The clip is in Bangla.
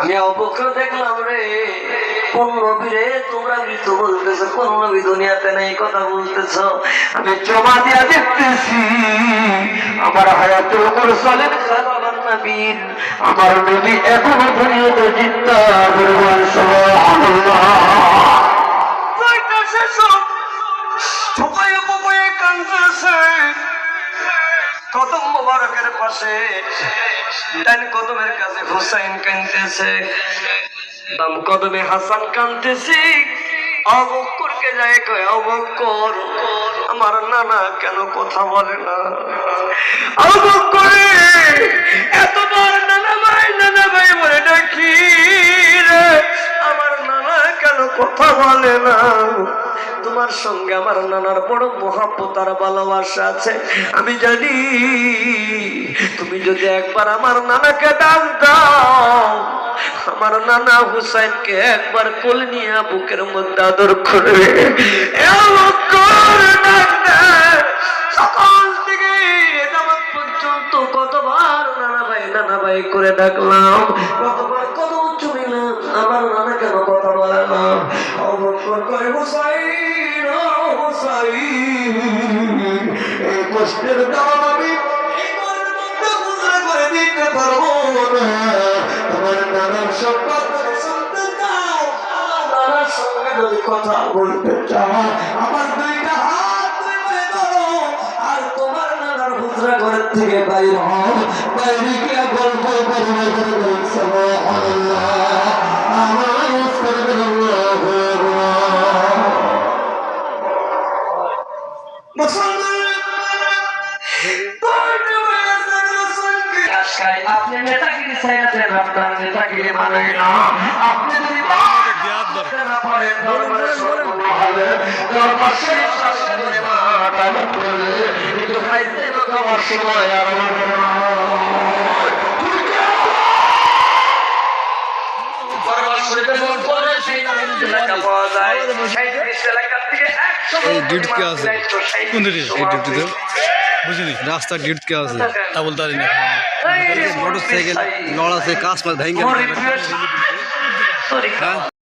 আমি অবক্র দেখলাম রে। কোন নবী তোমরা মৃত বলতেছ, কোন নবী দুনিয়াতে নেই, কথা বলতেছ। জমা দিয়া দেখতেছি, আমার মুরসালিন খালাবার আমার নবী এখনও দুনিয়াতে জিন্দা কদম মোবারকের পাশে, ডান কদমের কাছে হুসাইন কানতেছে কদমে হাসান যায় কয় আমার নানা কেন কথা বলে না? নানা ভাই নানা ভাই বলে ডাকি আমার নানা কেন কথা বলে না? তোমার সঙ্গে আমার নানার বড় মহাব্বত আর ভালোবাসা আছে। আমি জানি তুমি যদি একবার আমার নানাকে ডাক আমার নানা হুসাইনকে একবার কোল নিয়ে বুকের মধ্যে আদর করবে থেকে নানা ভাই নানা ভাই করে ডাকলাম, কতবার কত উঁচু নিলাম আমার নানা কেন কথা বলে না? অবকর করে করে দিতে না। নানার সম্পদ শুনতে চাও নানার সঙ্গে যদি কথা বলতে চাও, আমার দুইটা হাত ধরে ধরো। আর তোমার নানার হুজরা ঘরের থেকে বাইর হও। বাইরে গিয়ে গল্প করবে করবে আমার আপনি নেতাগিরি আপনার নেতাগিরি মানে না যদি সময় আর এই ডিউটি কে আছে? কোন এই ডিউটিতে বুঝিনি? রাস্তার ডিউটি কে আছে? তা বলতে পারি না मोटरसाइकिल लौड़ा से काश पर भेंगे